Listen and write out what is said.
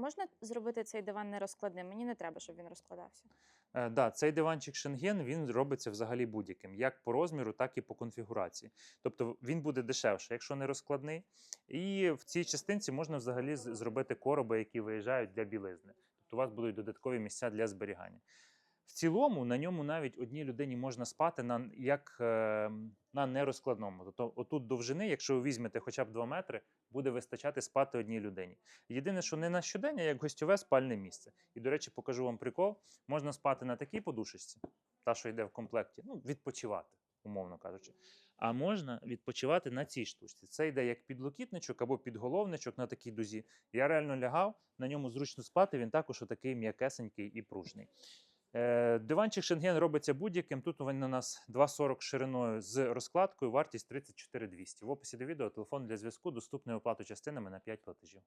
можна зробити цей диван нерозкладним? Мені не треба, щоб він розкладався. Е, да, цей диванчик Шенген він робиться взагалі будь-яким, як по розміру, так і по конфігурації. Тобто він буде дешевше, якщо не розкладний. І в цій частинці можна взагалі зробити короби, які виїжджають для білизни. Тобто у вас будуть додаткові місця для зберігання. В цілому на ньому навіть одній людині можна спати на, як е, на нерозкладному. Тобто, отут довжини, якщо ви візьмете хоча б 2 метри, буде вистачати спати одній людині. Єдине, що не на щодень, а як гостьове спальне місце. І, до речі, покажу вам прикол. Можна спати на такій подушечці, та, що йде в комплекті, ну, відпочивати, умовно кажучи. А можна відпочивати на цій штучці. Це йде як підлокітничок або підголовничок на такій дузі. Я реально лягав, на ньому зручно спати, він також отакий м'якесенький і пружний. Е, Диванчик Шенген робиться будь-яким. Тут він у нас 2,40 шириною з розкладкою, вартість 34 200. В описі до відео телефон для зв'язку, доступний оплату частинами на 5 платежів.